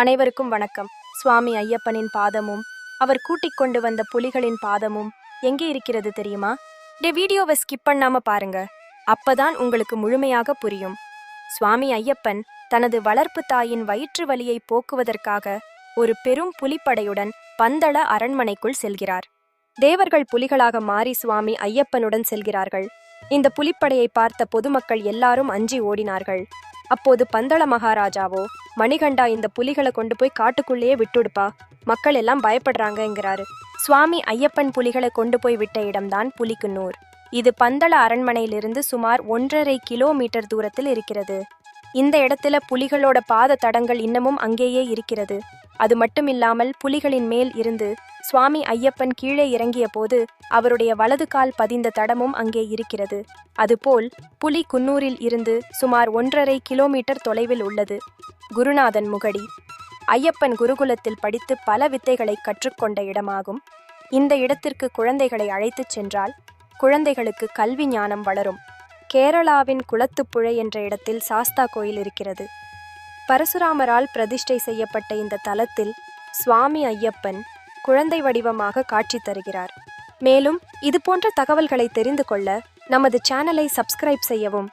அனைவருக்கும் வணக்கம். சுவாமி ஐயப்பனின் பாதமும் அவர் கூட்டிக் கொண்டு வந்த புலிகளின் பாதமும் எங்கே இருக்கிறது தெரியுமா? டே வீடியோவை ஸ்கிப் பண்ணாம பாருங்க. அப்பதான் உங்களுக்கு முழுமையாக புரியும். சுவாமி ஐயப்பன் தனது வளர்ப்பு தாயின் வயிற்று வலியை போக்குவதற்காக ஒரு பெரும் புலிப்படையுடன் பந்தள அரண்மனைக்குள் செல்கிறார். தேவர்கள் புலிகளாக மாறி சுவாமி ஐயப்பனுடன் செல்கிறார்கள். இந்த புலிப்படையை பார்த்த பொதுமக்கள் எல்லாரும் அஞ்சி ஓடினார்கள். அப்போது பந்தள மகாராஜாவோ மணிகண்டா இந்த புலிகளை கொண்டு போய் காட்டுக்குள்ளேயே விட்டுடுப்பா. மக்கள் எல்லாம் பயப்படுறாங்கங்கிறாரு. சுவாமி ஐயப்பன் புலிகளை கொண்டு போய் விட்ட இடம்தான் புலிக்குன்னூர். இது பந்தள அரண்மனையிலிருந்து சுமார் ஒன்றரை கிலோமீட்டர் தூரத்தில் இருக்கிறது. இந்த இடத்துல புலிகளோட பாத தடங்கள் இன்னமும் அங்கேயே இருக்கிறது. அது மட்டுமில்லாமல் புலிகளின் மேல் இருந்து சுவாமி ஐயப்பன் கீழே இறங்கிய போது அவருடைய வலது கால் பதிந்த தடமும் அங்கே இருக்கிறது. அதுபோல் புலி குன்னூரில் இருந்து சுமார் ஒன்றரை கிலோமீட்டர் தொலைவில் உள்ளது. குருநாதன் முகடி. ஐயப்பன் குருகுலத்தில் படித்து பல வித்தைகளை கற்றுக்கொண்ட இடமாகும். இந்த இடத்திற்கு குழந்தைகளை அழைத்துச் சென்றால் குழந்தைகளுக்கு கல்வி ஞானம் வளரும். கேரளாவின் குளத்துப்புழை என்ற இடத்தில் சாஸ்தா கோயில் இருக்கிறது. பரசுராமரால் பிரதிஷ்டை செய்யப்பட்ட இந்த தலத்தில் சுவாமி ஐயப்பன் குழந்தை வடிவமாக காட்சி தருகிறார். மேலும் இது போன்ற தகவல்களை தெரிந்து கொள்ள நமது சேனலை சப்ஸ்கிரைப் செய்யவும்.